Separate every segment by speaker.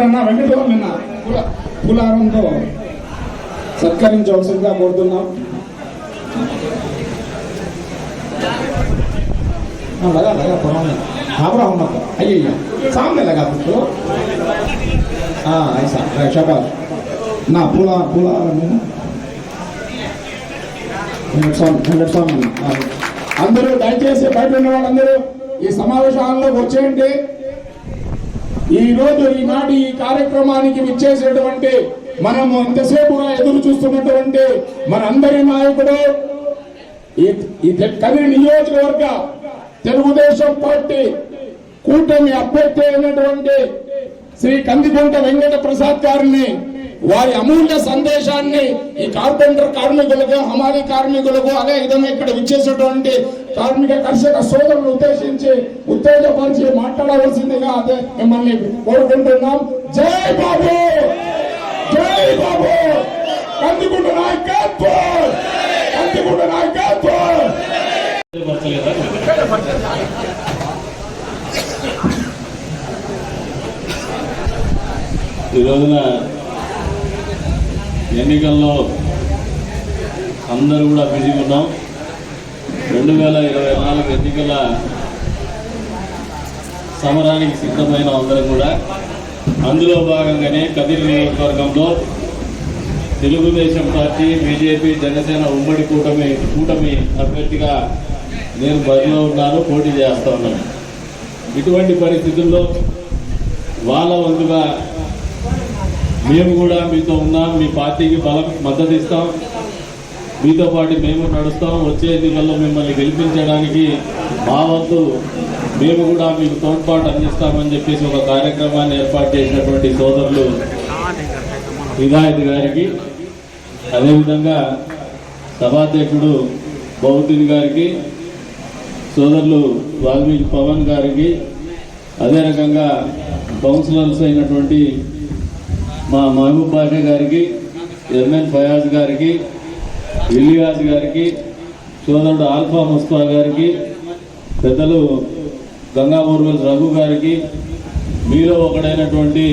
Speaker 1: కాదన్నా రెండుతో విన్నా. పులారంతో సత్కరించవలసిందిగా కోరుతున్నాం. అందరూ దయచేసి బయట ఉన్న వాళ్ళందరూ ఈ సమావేశాలలో వచ్చేయండి ఈ రోజు ఈనాటి ఈ కార్యక్రమానికి విచ్చేసేటువంటి మనము ఎంతసేపు ఎదురు చూస్తున్నటువంటి మనందరి నాయకుడు ఈ ఈ కవి నియోజకవర్గ తెలుగుదేశం పార్టీ కూటమి అభ్యర్థి అయినటువంటి శ్రీ కందికుంట వెంకట ప్రసాద్ గారిని వారి అమూల్య సందేశాన్ని ఈ కార్పెంటర్ కార్మికులకు హమాలి కార్మికులకు అదే విధంగా ఇక్కడ విచ్చేసినటువంటి కార్మిక కర్షక సోదరులు ఉద్దేశించి ఉత్తేజపరిచి మాట్లాడవలసిందిగా అదే మిమ్మల్ని కోరుకుంటున్నాం. జై బాబు! జై బాబు! కందికుంట నాయకత్వం! కందికుంట నాయకత్వం!
Speaker 2: ఈ రోజున ఎన్నికల్లో అందరూ కూడా బిజీ ఉన్నాం. రెండు వేల ఇరవై నాలుగు ఎన్నికల సమరానికి సిద్ధమైన అందరం కూడా. అందులో భాగంగానే కదిరి నియోజకవర్గంలో తెలుగుదేశం పార్టీ బీజేపీ జనసేన ఉమ్మడి కూటమి కూటమి అభ్యర్థిగా నేను బరిలో ఉన్నాను పోటీ చేస్తా ఉన్నాను. ఇటువంటి పరిస్థితుల్లో వాళ్ళ వంతుగా మేము కూడా మీతో ఉన్నాం మీ పార్టీకి బలం మద్దతు ఇస్తాం. మీతో పాటు మేము నడుస్తాం. వచ్చే ఎన్నికల్లో మిమ్మల్ని గెలిపించడానికి మా వంతు మేము కూడా మీకు తోడ్పాటు అందిస్తామని చెప్పేసి ఒక కార్యక్రమాన్ని ఏర్పాటు చేసినటువంటి సోదరులు హిదాయత్ గారికి అదేవిధంగా సభాధ్యక్షుడు బౌద్ధుని గారికి సోదరులు వాల్మీకి పవన్ గారికి అదే రకంగా కౌన్సిలర్స్ అయినటువంటి మా మహబూబ్ బాషా గారికి ఎంఎన్ ఫయాజ్ గారికి ఇలియాజ్ గారికి సోదరుడు ఆల్ఫా ముస్తా గారికి పెద్దలు గంగామూర్వల్ రఘు గారికి మీలో ఒకడైనటువంటి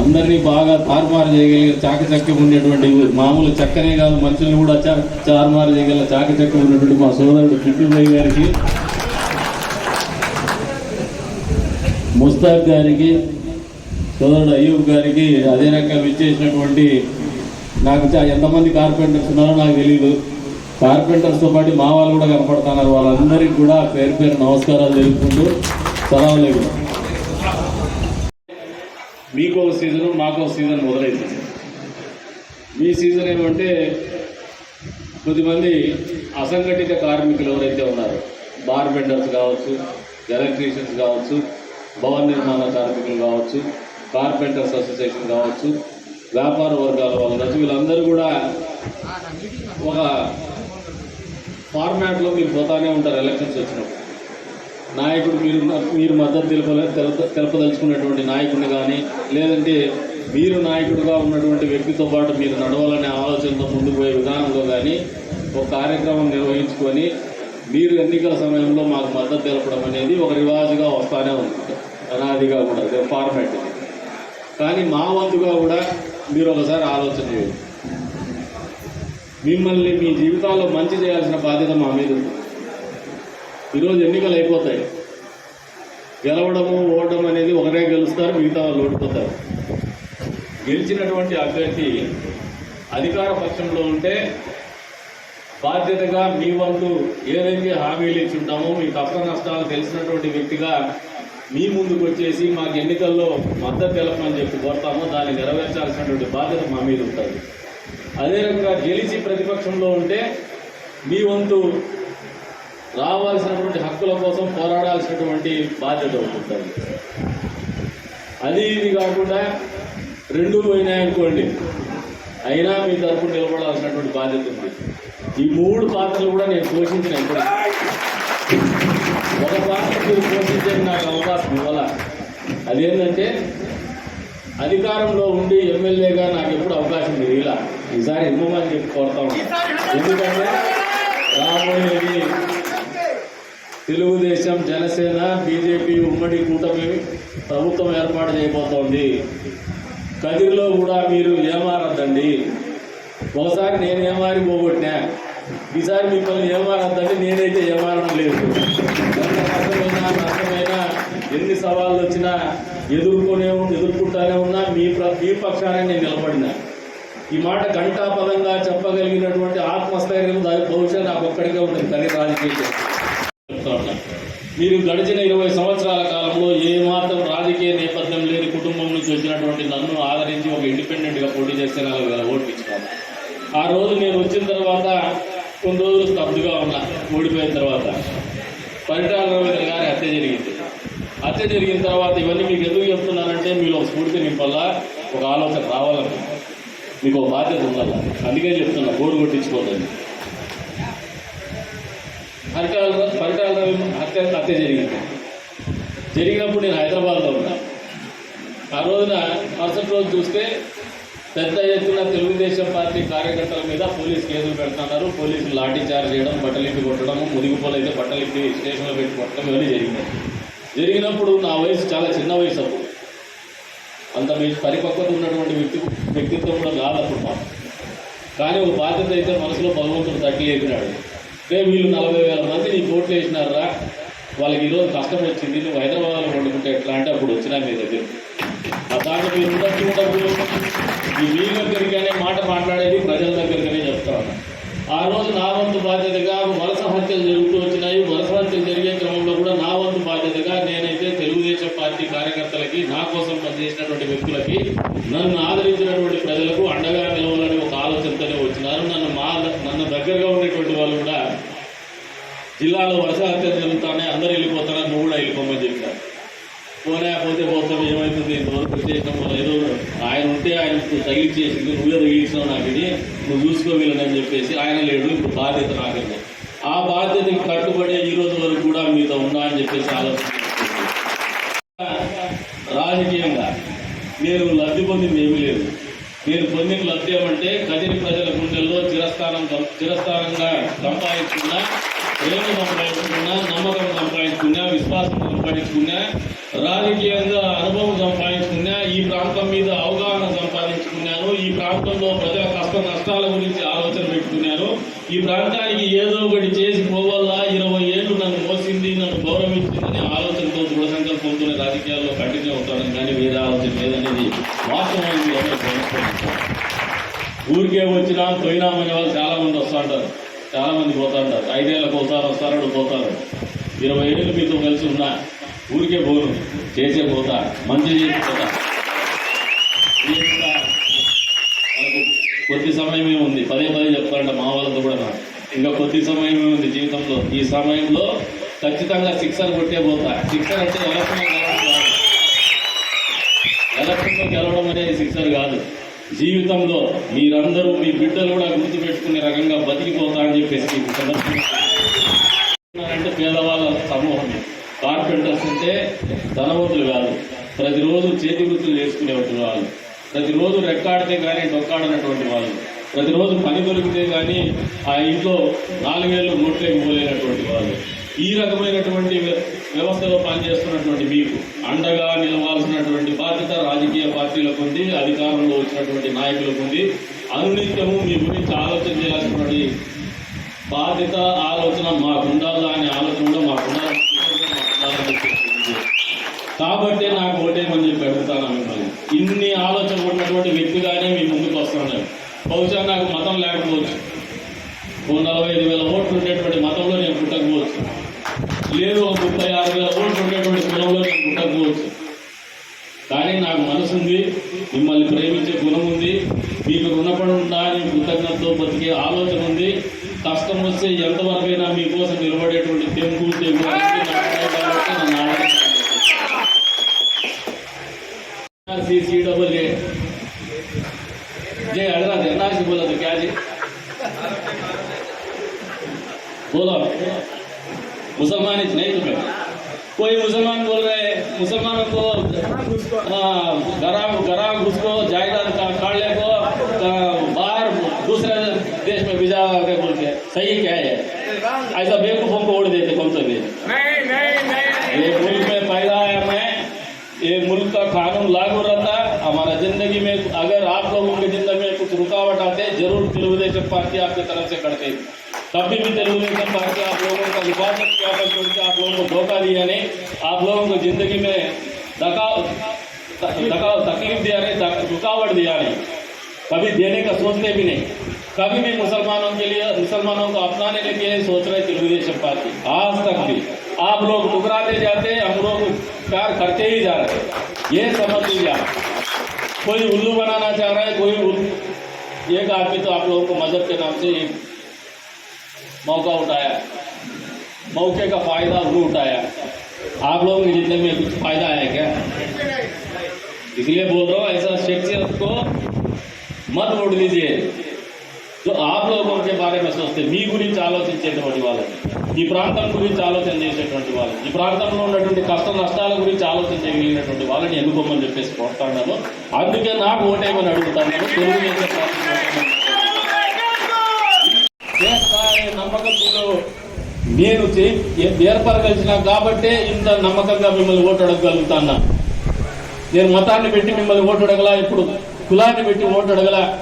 Speaker 2: అందరినీ బాగా తారుమారు చేయగలిగే చాకచక్యం ఉండేటువంటి మామూలు చక్కనే కాదు మనుషుల్ని కూడా చా- తారుమారు చేయగల చాకచక్యం ఉన్నటువంటి మా సోదరుడు చిట్టుబాయి గారికి ముస్తాక్ గారికి సోదరుడు అయ్యూబ్ గారికి అదే రకంగా విచ్చేసినటువంటి నాకు ఎంతమంది కార్పెంటర్స్ ఉన్నారో నాకు తెలియదు కార్పెంటర్స్తో పాటు మా వాళ్ళు కూడా కనపడుతున్నారు. వాళ్ళందరికీ కూడా పేరు పేరు నమస్కారాలు తెలుపుకుంటూ సలాంలేకు మీకో ఒక సీజన్ మాకు ఒక సీజన్ మొదలైంది. మీ సీజన్ ఏమంటే కొద్దిమంది అసంఘటిత కార్మికులు ఎవరైతే ఉన్నారో బార్పెంటర్స్ కావచ్చు ఎలక్ట్రీషియన్స్ కావచ్చు భవన నిర్మాణ కార్మికులు కావచ్చు కార్పెంటర్స్ అసోసియేషన్ కావచ్చు వ్యాపార వర్గాల వాళ్ళు కావచ్చు వీళ్ళందరూ కూడా ఒక ఫార్మాట్లో మీరు పోతానే ఉంటారు ఎలక్షన్స్ వచ్చినప్పుడు నాయకుడు మీరు మీరు మద్దతు తెలుపలే తెలప తెలపదలుచుకున్నటువంటి నాయకుడిని కానీ లేదంటే మీరు నాయకుడిగా ఉన్నటువంటి వ్యక్తితో పాటు మీరు నడవాలనే ఆలోచనతో ముందుకు పోయే విధానంలో కానీ ఒక కార్యక్రమం నిర్వహించుకొని మీరు ఎన్నికల సమయంలో మాకు మద్దతు తెలపడం అనేది ఒక రివాజుగా వస్తానే ఉంది అనాదిగా కూడా ఫార్మాట్ ఇది. కానీ మా వంతుగా కూడా మీరు ఒకసారి ఆలోచన చేయండి. మిమ్మల్ని మీ జీవితాల్లో మంచి చేయాల్సిన బాధ్యత మా మీద ఈరోజు ఎన్నికలు అయిపోతాయి. గెలవడము ఓడడం అనేది ఒకరే గెలుస్తారు మిగతా వాళ్ళు ఓడిపోతారు. గెలిచినటువంటి అభ్యర్థి అధికార పక్షంలో ఉంటే బాధ్యతగా మీ వంతు ఏదైతే హామీలు ఇచ్చి ఉంటామో మీ కష్ట నష్టాలు తెలిసినటువంటి వ్యక్తిగా మీ ముందుకు వచ్చేసి మాకు ఎన్నికల్లో మద్దతు తెలపమని చెప్పి కోరుతామో. దాన్ని నెరవేర్చాల్సినటువంటి బాధ్యత మా మీద ఉంటుంది. అదే రకంగా గెలిచి ప్రతిపక్షంలో ఉంటే మీ వంతు రావాల్సినటువంటి హక్కుల కోసం పోరాడాల్సినటువంటి బాధ్యత ఉంటుంది. అది ఇది కాకుండా రెండు పోయినాయనుకోండి అయినా మీ తరపున నిలబడాల్సినటువంటి బాధ్యత ఉంది. ఈ మూడు పాత్రలు కూడా నేను పోషించిన ఇప్పుడు ఒక మీరు పోషించడానికి నాకు అవకాశం ఇవ్వాల అదేంటంటే అధికారంలో ఉండి ఎమ్మెల్యేగా నాకు ఎప్పుడు అవకాశం లేదు ఇలా ఈసారి ఇవ్వమని చెప్పి కోరుతా ఎందుకంటే రాబోయేది తెలుగుదేశం జనసేన బీజేపీ ఉమ్మడి కూటమి ప్రభుత్వం ఏర్పాటు చేయబోతోంది. కదిరిలో కూడా మీరు ఏమారద్దండి. ఒకసారి నేను ఏమారి పోగొట్టినా ఈసారి మిమ్మల్ని ఏమారద్దండి నేనైతే ఏమారడం లేదు. అర్థమైనా కష్టమైనా నష్టమైనా ఎన్ని సవాళ్ళు వచ్చినా ఎదుర్కొనే ఎదుర్కొంటానే ఉన్నా మీ మీ పక్షానే నేను నిలబడినా. ఈ మాట ఘంటాపదంగా చెప్పగలిగినటువంటి ఆత్మస్థైర్యం దాని బహుశా నాకు ఒక్కడికే ఉంటుంది కానీ రాజకీయ మీరు గడిచిన ఇరవై సంవత్సరాల కాలంలో ఏమాత్రం రాజకీయ నేపథ్యం లేని కుటుంబం నుంచి వచ్చినటువంటి నన్ను ఆదరించి ఒక ఇండిపెండెంట్గా పోటీ చేస్తే నాలుగు వేల ఓట్లు ఆ రోజు నేను వచ్చిన తర్వాత కొన్ని రోజులు స్తబ్దుగా ఉన్నా ఓడిపోయిన తర్వాత పరిటాల రవీంద్ర గారి హత్య జరిగింది. హత్య జరిగిన తర్వాత ఇవన్నీ మీకు ఎందుకు చెప్తున్నానంటే మీరు ఒక స్ఫూర్తి నింపల్లా ఒక ఆలోచన రావాలని. మీకు ఒక బాధ్యత ఉండాలి? అందుకే చెప్తున్నా బోర్డు కొట్టించుకోలేదు పరిటాల పరిటాల హత్య హత్య జరిగింది. జరిగినప్పుడు నేను హైదరాబాద్లో ఉన్నా. ఆ రోజున మరుసటి రోజు చూస్తే పెద్ద ఎత్తున తెలుగుదేశం పార్టీ కార్యకర్తల మీద పోలీస్ కేసులు పెడుతున్నారు. పోలీసులు లాఠీ చార్జ్ చేయడం బట్టలిప్పి కొట్టడం ముదిగిపోలు అయితే బట్టలిప్పి స్టేషన్లో పెట్టి కొట్టడం ఇవన్నీ జరిగినాయి. జరిగినప్పుడు నా వయసు చాలా చిన్న వయసు అప్పుడు. అంత మీ పరిపక్వత ఉన్నటువంటి వ్యక్తి వ్యక్తిత్వం కూడా కాదు అప్పుడు మాకు కానీ ఒక బాధ్యత అయితే మనసులో భగవంతుడు తట్టి లేపినాడు రేపు వీళ్ళు నలభై వేల మంది నీ కోట్లు వేసినారా వాళ్ళకి ఈరోజు కష్టం వచ్చింది నువ్వు హైదరాబాద్లో వండుకుంటే ఎట్లా అంటే అప్పుడు వచ్చినా మీ దగ్గర ఆ దాంట్లో మీరు ఉండొచ్చు మీ దగ్గరికనే మాట మాట్లాడేది ప్రజల దగ్గరికనే చెప్తాను ఆ రోజు నా వంతు బాధ్యతగా వలస హత్యలు జరుగుతూ వచ్చినాయి. వలస హత్యలు జరిగే క్రమంలో కూడా నా వంతు బాధ్యతగా నేనైతే తెలుగుదేశం పార్టీ కార్యకర్తలకి నా కోసం పనిచేసినటువంటి వ్యక్తులకి నన్ను ఆదరించినటువంటి ప్రజలకు అండగా నిలవాలని ఒక ఆలోచనతోనే వచ్చినారు. నన్ను మా నన్ను దగ్గరగా ఉండేటువంటి వాళ్ళు కూడా జిల్లాలో వలస హత్యలు జరుగుతానే అందరూ వెళ్ళిపోతారని నువ్వు కూడా వెళ్ళిపోమని చెప్పారు. పోలేకపోతే పోతాం ఏమవుతుంది ఇంతవరకు ఏదో ఆయన ఉంటే ఆయన తగిలిచ్చేసింది నువ్వే తగిలించినావు నాకు ఇది నువ్వు చూసుకోవాలని చెప్పేసి ఆయన లేడు ఇప్పుడు బాధ్యత నాకన్నా ఆ బాధ్యతకి కట్టుబడే ఈ రోజు వరకు కూడా మీతో ఉన్నా అని చెప్పేసి ఆలోచన రాజకీయంగా నేను లబ్ధి పొందింది ఏమీ లేదు. నేను పొందిన లబ్ధి ఏమంటే కదిరి ప్రజల గుండెల్లో చిరస్థానం చిరస్థానంగా సంపాదించుకున్నా ప్రేమ సంపాదించుకున్నా నమ్మకం సంపాదించుకున్నా విశ్వాసం సంపాదించుకున్నా రాజకీయంగా అనుభవం సంపాదించుకున్నా ఈ ప్రాంతం మీద అవగాహన సంపాదించుకున్నాను ఈ ప్రాంతంలో ప్రజా కష్ట నష్టాల గురించి ఆలోచన పెట్టుకున్నాను ఈ ప్రాంతానికి ఏదో ఒకటి చేసి పోవాలా? ఇరవై ఏళ్ళు నన్ను మోసింది నన్ను గౌరవించిందనే ఆలోచనతో దృఢ సంకల్పంతో రాజకీయాల్లో కంటిన్యూ అవుతాను కానీ వేరే ఆలోచన లేదనేది వాస్తవానికి ఊరికే వచ్చినా పోయినామనే వాళ్ళు చాలా మంది వస్తుంటారు చాలా మంది పోతుంటారు ఐదేళ్ళకి పోతారు వస్తారు పోతారు. ఇరవై ఏళ్ళు మీతో కలిసి ఉన్నా ఊరికే పోను. చేసే పోతా మంచి చేసి పోతా. కొద్ది సమయమే ఉంది. పదే పదే చెప్తారంట మా వాళ్ళతో కూడా. ఇంకా కొద్ది సమయమే ఉంది జీవితంలో. ఈ సమయంలో ఖచ్చితంగా సిక్సర్ కొట్టే పోతా. సిక్సర్ అంటే ఎలక్షన్ ఎలక్షన్లో గెలవడం అనేది సిక్సర్ కాదు. జీవితంలో మీరందరూ మీ బిడ్డలు కూడా గుర్తుపెట్టుకునే రకంగా బతికిపోతా అని చెప్పేసి అంటే పేదవాళ్ళ సమూహం. కార్పెంటర్స్ అంటే ధనవంతులు కాదు. ప్రతిరోజు చేతి వృత్తులు చేసుకునేటువంటి వాళ్ళు ప్రతిరోజు రెక్కాడితే కానీ డొక్కాడనటువంటి వాళ్ళు. ప్రతిరోజు పని దొరికితే కానీ ఆ ఇంట్లో నాలుగేళ్ళు నోట్లేకపోలేనటువంటి వాళ్ళు. ఈ రకమైనటువంటి వ్య- వ్యవస్థలో పనిచేస్తున్నటువంటి మీకు అండగా నిలవాల్సినటువంటి బాధ్యత రాజకీయ పార్టీలకు ఉంది అధికారంలో వచ్చినటువంటి నాయకులకు ఉంది. అనునిత్యము మీ గురించి ఆలోచన చేయాల్సినటువంటి బాధ్యత ఆలోచన మాకుండాలా అనే ఆలోచన కూడా మాకుండాలని కాబట్టి నాకు ఓటేమని చెప్పి అడుగుతాను మిమ్మల్ని. ఇన్ని ఆలోచన ఉన్నటువంటి వ్యక్తిగానే మీ ముందుకు వస్తున్నాను బహుశా నాకు మతం లేకపోవచ్చు ఓ నలభై ఐదు వేల ఓట్లు ఉండేటువంటి మతంలో నేను పుట్టకపోవచ్చు లేదు ఒక ముప్పై ఆరు వేల ఓట్లు ఉండేటువంటి కులంలో నేను పుట్టకపోవచ్చు కానీ నాకు మనసు ఉంది మిమ్మల్ని ప్రేమించే గుణం ఉంది మీకు రుణపడి ఉందా అని కృతజ్ఞతతో బతికే ఆలోచన ఉంది కష్టం ఎంతవరకైనా మీకోసం నిలబడేటువంటి తెంపు తెంపు అనేది నాకు ఉన్నాయి ज़िंदगी में अगर आप लोगों की ज़िंदगी में कुछ रुकावट आते हैं ज़रूर तेलुगुदेशम पार्टी आपकी तरफ़ से करते। कभी भी तेलुगुदेशम पार्टी आप लोगों का हिफाजत किया पर क्योंकि आप लोगों को धोखा दिया नहीं, आप लोगों को ज़िंदगी में धका तकलीफ़ दिया नहीं रुकावट दिया नहीं। कभी देने का सोचते भी नहीं। कभी भी मुसलमानों के लिए, मुसलमानों को अपनाने के लिए सोच रहे तेलुगुदेशम पार्टी। आज तक भी आप लोग ठुकराते जाते, हम लोग प्यार करते ही जा रहे ये समझ लीजिए। कोई उल्लू बनाना चाह रहा है, कोई उल्लू। एक आदमी तो आप लोगों को मज़हब के नाम से एक मौका उठाया। मौके का फ़ायदा उल्लू उठाया। आप लोगों के जितने में कुछ फ़ायदा है क्या? इसलिए बोल रहा हूँ, ऐसा शख्सियत को मत उड़ लीजिए जो आप लोगों के बारे में सोचते मी गुरी चालो चिंचेतन होने वाले। ఈ ప్రాంతం గురించి ఆలోచన చేసేటువంటి వాళ్ళని ఈ ప్రాంతంలో ఉన్నటువంటి కష్ట నష్టాల గురించి ఆలోచన చేయగలిగినటువంటి వాళ్ళని ఎన్నుకోమని చెప్పేసి కోరుతాను అందుకే నాకు ఓటేమని అడుగుతాను. తెలుగుదేశం నమ్మకం నేను చే- ఏ- కాబట్టే ఇంత నమ్మకంగా మిమ్మల్ని ఓటు అడగగలుగుతాను? నేను మతాన్ని పెట్టి మిమ్మల్ని ఓటు అడగలా ఇప్పుడు కులాన్ని పెట్టి ఓటు అడగలా?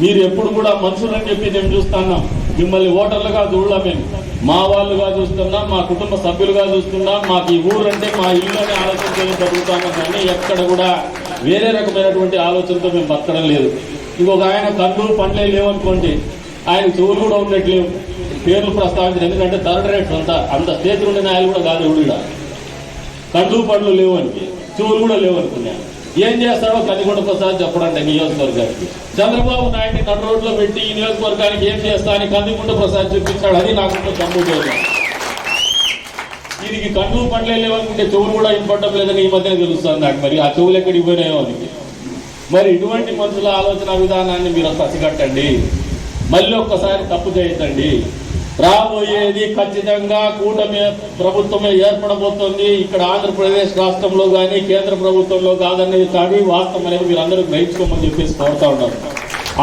Speaker 2: మీరు ఎప్పుడు కూడా మనుషులని చెప్పి నేను చూస్తాను. మిమ్మల్ని ఓటర్లుగా చూడలా మేము. మా వాళ్ళుగా చూస్తున్నాం మా కుటుంబ సభ్యులుగా చూస్తున్నాం మాకు ఈ ఊరు అంటే మా ఇల్లు అనే ఆలోచనతో బతుకుతున్నాం కానీ ఎక్కడ కూడా వేరే రకమైనటువంటి ఆలోచనతో మేము బతకడం లేదు. ఇంకొక ఆయన కళ్ళు పండ్లే లేవనుకోండి ఆయన చెవులు కూడా ఉండట్లేవు. పేర్లు ప్రస్తావించారు ఎందుకంటే థర్డ్ రేట్స్ అంతా అంత స్టేజ్ ఉండే ఆయన కూడా కాదు ఎవడు ఈడ. కళ్ళు పండ్లు లేవు అని చెవులు కూడా లేవు అనుకున్నాను. ఏం చేస్తాడో కదిగొండ ప్రసాద్ చెప్పడండి నియోజకవర్గానికి. చంద్రబాబు నాయుడిని నడు రోడ్లో పెట్టి ఈ నియోజకవర్గానికి ఏం చేస్తా అని కందిగుండ ప్రసాద్ చూపించాడు అది నాకు కంప్యూటర్ దీనికి కళ్ళు పండ్లే లేవనుకుంటే చెవులు కూడా వినపడడం లేదని ఈ మధ్యనే తెలుస్తుంది నాకు మరి. ఆ చెవులు ఎక్కడికి పోయినాయో అని మరి ఇటువంటి మనుషుల ఆలోచన విధానాన్ని మీరు పసిగట్టండి మళ్ళీ ఒక్కసారి తప్పు చేయొద్దండి. రాబోయేది ఖచ్చితంగా కూటమి ప్రభుత్వమే ఏర్పడబోతోంది. ఇక్కడ ఆంధ్రప్రదేశ్ రాష్ట్రంలో కానీ కేంద్ర ప్రభుత్వంలో కాదనేది కానీ వాస్తవం అనేది మీరు అందరూ గ్రహించుకోమని చెప్పేసి కోరుతా ఉన్నారు.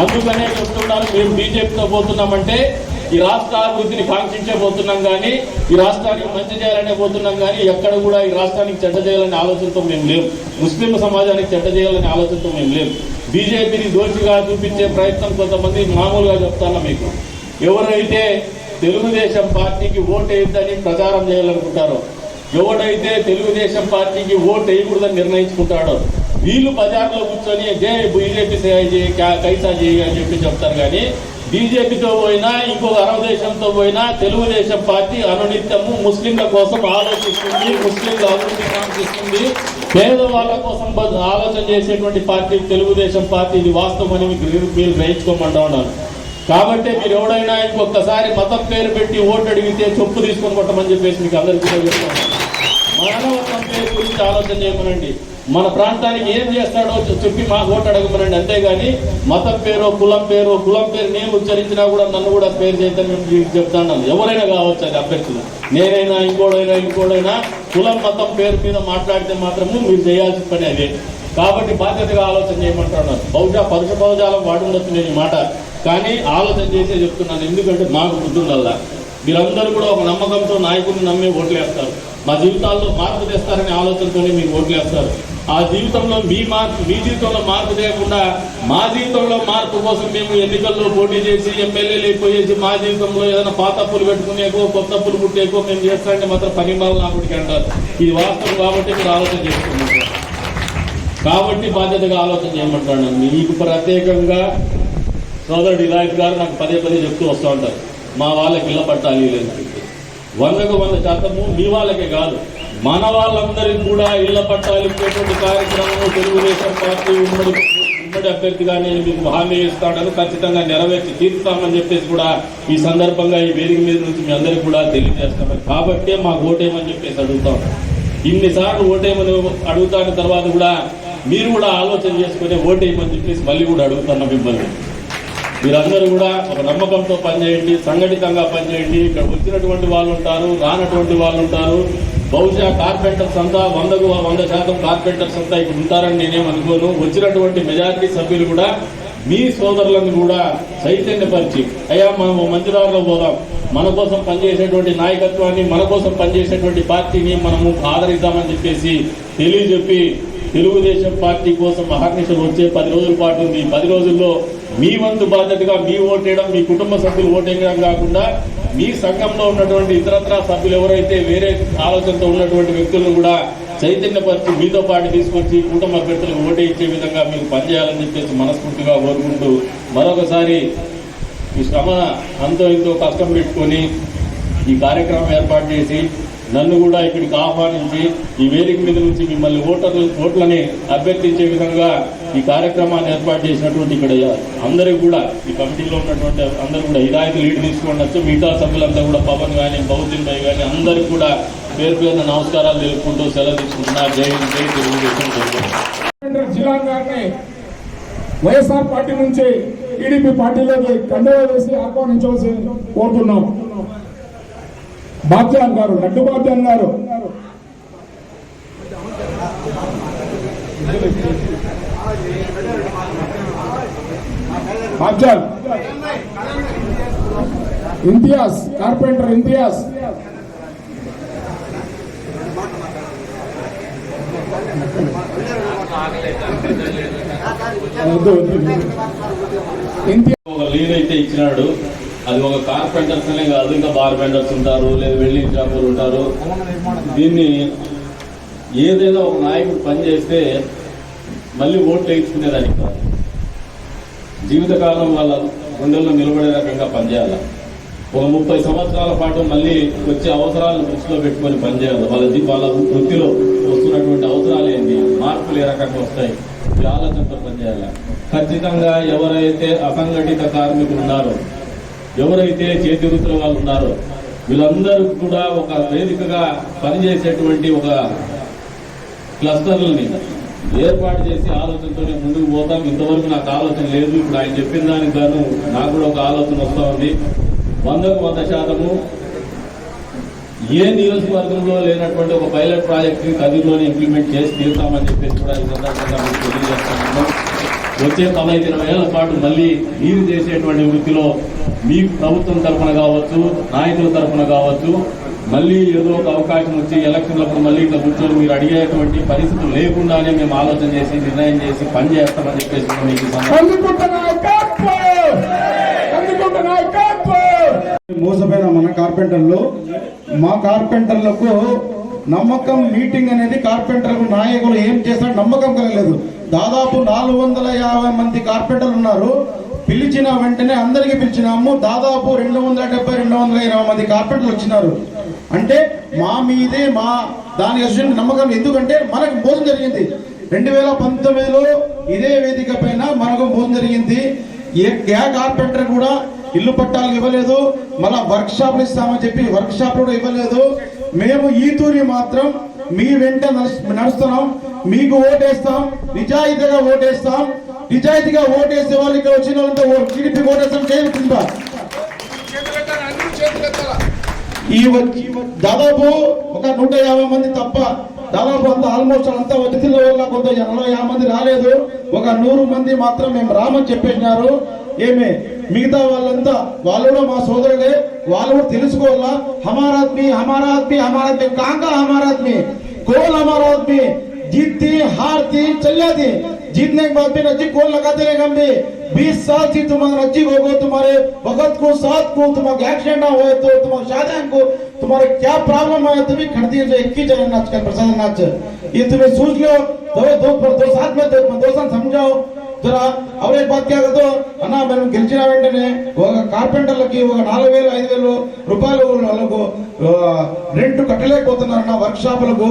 Speaker 2: అందుకనే చెప్తున్నారు మేము బీజేపీతో పోతున్నామంటే ఈ రాష్ట్ర అభివృద్ధిని కాంక్షించే పోతున్నాం కానీ ఈ రాష్ట్రానికి మంచి చేయాలనే పోతున్నాం కానీ ఎక్కడ కూడా ఈ రాష్ట్రానికి చెడ్డ చేయాలనే ఆలోచనతో మేము లేవు ముస్లిం సమాజానికి చెడ్డ చేయాలనే ఆలోచనతో మేము లేవు బీజేపీని దోషిగా చూపించే ప్రయత్నం కొంతమంది మామూలుగా చెప్తాను మీకు? ఎవరైతే తెలుగుదేశం పార్టీకి ఓటు వేయద్దని ప్రచారం చేయాలనుకుంటారు. ఎవడైతే తెలుగుదేశం పార్టీకి ఓటు వేయకూడదని నిర్ణయించుకుంటాడో వీళ్ళు బజార్లో కూర్చొని జై బీజేపీ కైసా చేయి అని చెప్పి చెప్తారు కానీ బీజేపీతో పోయినా ఇంకొక అరవ దేశంతో పోయినా తెలుగుదేశం పార్టీ అనునిత్యము ముస్లింల కోసం ఆలోచిస్తుంది ముస్లింల అభివృద్ధి కాంక్షిస్తుంది పేదవాళ్ళ కోసం ఆలోచన చేసేటువంటి పార్టీ తెలుగుదేశం పార్టీ ఇది వాస్తవం అని మీరు గ్రహించుకోమంటా ఉన్నాను కాబట్టి మీరు ఎవడైనా ఇంకొకసారి మతం పేరు పెట్టి ఓటు అడిగితే చొప్పు తీసుకొని కొట్టమని చెప్పేసి మీకు అందరికీ చెప్తాను మానవత్వం పేరు గురించి ఆలోచన చేయమనండి. మన ప్రాంతానికి ఏం చేస్తాడో చెప్పి మా ఓటు అడగమనండి. అంతేగాని మతం పేరు కులం పేరు కులం పేరు నేను ఉచ్చరించినా కూడా నన్ను కూడా పేరు చేయదని మీకు చెప్తాను ఎవరైనా కావచ్చు అది అభ్యర్థులు నేనైనా ఇంకోడైనా ఇంకోడైనా కులం మతం పేరు మీద మాట్లాడితే మాత్రము మీరు చేయాల్సిన పని అదే. కాబట్టి బాధ్యతగా ఆలోచన చేయమంటున్నాను. బహుశా పరుష పదజాలం వాడుండొచ్చు నేను ఈ మాట. కానీ ఆలోచన చేసే చెప్తున్నాను ఎందుకంటే మాకు బుద్ధి మీరందరూ కూడా ఒక నమ్మకంతో నాయకుడిని నమ్మి ఓట్లేస్తారు. మా జీవితాల్లో మార్పు తెస్తారనే ఆలోచనతోనే మీకు ఓట్లేస్తారు. ఆ జీవితంలో మీ మార్పు మీ జీవితంలో మార్పు లేకుండా మా జీవితంలో మార్పు కోసం మేము ఎన్నికల్లో పోటీ చేసి ఎమ్మెల్యేలు అయిపోయేసి మా జీవితంలో ఏదైనా పాత అప్పులు పెట్టుకునేకో కొత్త అప్పులు పుట్టేకో మేము చేస్తామంటే మాత్రం పని బాగా నాకుడికి అంటారు. ఇది వాస్తవం కాబట్టి మీరు ఆలోచన చేసుకున్నారు కాబట్టి బాధ్యతగా ఆలోచన చేయమంటాను మీకు ప్రత్యేకంగా సోదరుడు ఇలాంటి గారు నాకు పదే పదే చెప్తూ వస్తూ ఉంటారు. మా వాళ్ళకి ఇళ్ళ పట్టాలి లేదు వందకు వంద శాతము మీ వాళ్ళకే కాదు. మన వాళ్ళందరికీ కూడా ఇళ్ళ పట్టాలు ఇచ్చేటువంటి కార్యక్రమం తెలుగుదేశం పార్టీ ఉమ్మడి ఉమ్మడి అభ్యర్థిగా నేను మీకు హామీ ఇస్తాడని ఖచ్చితంగా నెరవేర్చి తీరుస్తామని చెప్పేసి కూడా ఈ సందర్భంగా ఈ వేదిక మీద నుంచి మీ అందరికీ కూడా తెలియజేస్తాను. కాబట్టే మాకు ఓటేమని చెప్పేసి అడుగుతాం ఇన్నిసార్లు ఓటేమని అడుగుతాన తర్వాత కూడా మీరు కూడా ఆలోచన చేసుకుని ఓటేయమని చెప్పేసి మళ్ళీ కూడా అడుగుతున్నాం మిమ్మల్ని. మీరందరూ కూడా ఒక నమ్మకంతో పనిచేయండి సంఘటితంగా పనిచేయండి. ఇక్కడ వచ్చినటువంటి వాళ్ళు ఉంటారు రానటువంటి వాళ్ళు ఉంటారు. బహుశా కార్పెంటర్స్ అంతా వందకు వంద శాతం కార్పెంటర్స్ అంతా ఇక్కడ ఉంటారని నేనేం అనుకోను. వచ్చినటువంటి మెజారిటీ సభ్యులు కూడా మీ సోదరులను కూడా చైతన్యపరిచి అయ్యా మనం మంచిదారిలో పోదాం. మన కోసం పనిచేసేటువంటి నాయకత్వాన్ని మన కోసం పనిచేసేటువంటి పార్టీని మనము ఆదరిద్దామని చెప్పేసి తెలియజెప్పి తెలుగుదేశం పార్టీ కోసం అహర్నిశలు వచ్చే పది రోజుల పాటు ఉంది. పది రోజుల్లో మీ వంతు బాధ్యతగా మీ ఓటేయడం మీ కుటుంబ సభ్యులు ఓటేయడం కాకుండా మీ సంఘంలో ఉన్నటువంటి ఇతరత్ర సభ్యులు ఎవరైతే వేరే ఆలోచనతో ఉన్నటువంటి వ్యక్తులను కూడా చైతన్యపరిచి మీతో పాటు తీసుకొచ్చి కుటుంబ అభ్యర్థులకు ఓటే ఇచ్చే విధంగా మీరు పనిచేయాలని చెప్పేసి మనస్ఫూర్తిగా కోరుకుంటూ మరొకసారి ఈ శ్రమ అంతో ఇంతో కష్టం పెట్టుకొని ఈ కార్యక్రమం ఏర్పాటు చేసి నన్ను కూడా ఇక్కడికి ఆహ్వానించి ఈ వేదిక మీద నుంచి మిమ్మల్ని ఓటర్లు ఓట్లని అభ్యర్థించే విధంగా ఈ కార్యక్రమాన్ని ఏర్పాటు చేసినటువంటి ఇక్కడ అందరికీ కూడా ఈ కమిటీలో ఉన్నటువంటి అందరూ కూడా హిదాయత్ లీడ్ తీసుకోండొచ్చు మిగతా సభ్యులంతా కూడా పవన్ కానీ బౌద్ధిన్ భాయ్ కానీ అందరికీ కూడా పేరు పేరున నమస్కారాలు తెలుపుకుంటూ సెలవు తీసుకుంటున్నారు. జై జై తెలుగుదేశం
Speaker 1: గారిని వైఎస్ఆర్ పార్టీ నుంచి టీడీపీ పార్టీలోకి కండువా వేసి ఆహ్వానించవలసి కోరుతున్నాం. బాబ్జాన్ గారు లడ్డు బాబ్జాన్ గారు. అఫ్జల్ ఇంతియాజ్ కార్పెంటర్ ఇంతియాజ్. వద్దు,
Speaker 2: ఒక లీడ్ అయితే ఇచ్చినాడు. అది ఒక కార్పెంటర్స్ అనే కాదు ఇంకా బార్బెండర్స్ ఉంటారు లేదా వెల్డింగ్ షాపులు ఉంటారు. దీన్ని ఏదైనా ఒక నాయకుడు పనిచేస్తే మళ్ళీ ఓట్లు వేయించుకునేదానికి కాదు. జీవితకాలం వాళ్ళ గుండెల్లో నిలబడే రకంగా పనిచేయాలి? ఒక ముప్పై సంవత్సరాల పాటు మళ్ళీ వచ్చే అవసరాలను దృష్టిలో పెట్టుకొని పనిచేయాలి? వాళ్ళ వాళ్ళ వృత్తిలో వస్తున్నటువంటి అవసరాలు ఏంటి? మార్పులు ఏ రకంగా వస్తాయి? ఈ ఆలోచనతో పనిచేయాలి? ఖచ్చితంగా ఎవరైతే అసంఘటిత కార్మికులు ఉన్నారో ఎవరైతే చేతి వృత్తుల వాళ్ళు ఉన్నారో వీళ్ళందరూ కూడా ఒక వేదికగా పనిచేసేటువంటి ఒక క్లస్టర్లని ఏర్పాటు చేసి ఆలోచనతోనే ముందుకు పోతాం. ఇంతవరకు నాకు ఆలోచన లేదు. ఇప్పుడు ఆయన చెప్పిన దానికి గాను నాకు కూడా ఒక ఆలోచన వస్తూ ఉంది. వందకు వంద శాతము ఏ నియోజకవర్గంలో లేనటువంటి ఒక పైలట్ ప్రాజెక్ట్ని కదిరిలోనే ఇంప్లిమెంట్ చేసి తీరుతామని చెప్పేసి కూడా ఈ సందర్భంగా మీకు తెలియజేస్తున్నాను. వచ్చే తొంభై ఇరవై ఏళ్ళ పాటు మళ్ళీ మీరు చేసేటువంటి వృత్తిలో మీ ప్రభుత్వం తరఫున కావచ్చు నాయకుల తరఫున కావచ్చు మళ్ళీ ఏదో ఒక అవకాశం వచ్చి ఎలక్షన్లప్పుడు మళ్ళీ ఇట్లా కూర్చొని మీరు అడిగేటువంటి పరిస్థితులు లేకుండానే మేము ఆలోచన చేసి నిర్ణయం చేసి పని చేస్తామని చెప్పేసి మీకు
Speaker 3: మోసపోయిన మన కార్పెంటర్లు మా కార్పెంటర్లకు నమ్మకం మీటింగ్ అనేది కార్పెంటర్లకు నాయకులు ఏం చేస్తారో నమ్మకం కలగలేదు. దాదాపు నాలుగు వందల యాభై మంది కార్పెంటర్లు ఉన్నారు. పిలిచిన వెంటనే అందరికీ పిలిచినాము. దాదాపు రెండు వందల డెబ్బై రెండు వందల ఇరవై మంది కార్పెంటర్లు వచ్చినారు. అంటే మా మీదే మా దాని అసలు నమ్మకం. ఎందుకంటే మనకు మోసం జరిగింది. రెండు వేల పంతొమ్మిదిలో ఇదే వేదిక పైన మనకు మోసం జరిగింది. ఏ కార్పెంటర్ కూడా ఇల్లు పట్టాలు ఇవ్వలేదు. మళ్ళా వర్క్ షాప్లు ఇస్తామని చెప్పి వర్క్ షాప్ కూడా ఇవ్వలేదు. మేము ఈ తూరి మాత్రం మీ వెంట నడుస్తున్నాం. మీకు ఓటేస్తాం. నిజాయితీగా ఓటేస్తాం. నిజాయితీగా ఓటేసే వాళ్ళు ఇక్కడ వచ్చిన వాళ్ళంతా టీడీపీ ఓటేస్తాం. చేయాలి ఈ వచ్చి దాదాపు ఒక నూట యాభై మంది తప్ప దాదాపు అంత ఆల్మోస్ట్ అంతా అతిథుల వల్ల కొంత నలభై యాభై మంది రాలేదు ఒక నూరు మంది మాత్రం మేము రామని చెప్పేసినారు ఏమి మిగతా వాళ్ళంతా వాళ్ళు కూడా మా సోదరులే వాళ్ళు కూడా తెలుసుకోవాలా హమారా ఆద్మీ హమారా ఆద్మీ హమారా ఆద్మీ కాంగా హమారా ఆద్మీ కోల్ హమారా ఆద్మీ जीतती हारती चल जाती जीतने के बाद भी नजीक कौन लगाते रहेगा हम भी बीस साल से तुम्हारा नजीक होगा तुम्हारे वक्त को साथ को तुम्हारा एक्सीडेंट ना हुए तो तुम्हारे शादी को तुम्हारे क्या प्रॉब्लम आए तो भी खड़ती है जो एक ही जगह नाच कर प्रसाद नाच ये तुम्हें सोच लो दो दो दो साथ में दो, दो साथ समझाओ జరా అవరే బాత్ క్యా కదో అన్న మనం గెలిచిన వెంటనే ఒక కార్పెంటర్లకి ఒక నాలుగు వేలు ఐదు వేలు రూపాయలు వాళ్ళకు ఆ, రెంట్ కట్టలేకపోతున్నారన్న వర్క్ షాపులకు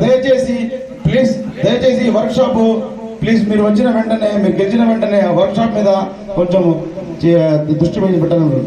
Speaker 3: దయచేసి ప్లీజ్ దయచేసి వర్క్ షాప్ ప్లీజ్ మీరు వచ్చిన వెంటనే మీరు గెలిచిన వెంటనే వర్క్షాప్ మీద కొంచెం దృష్టి పెట్టాలని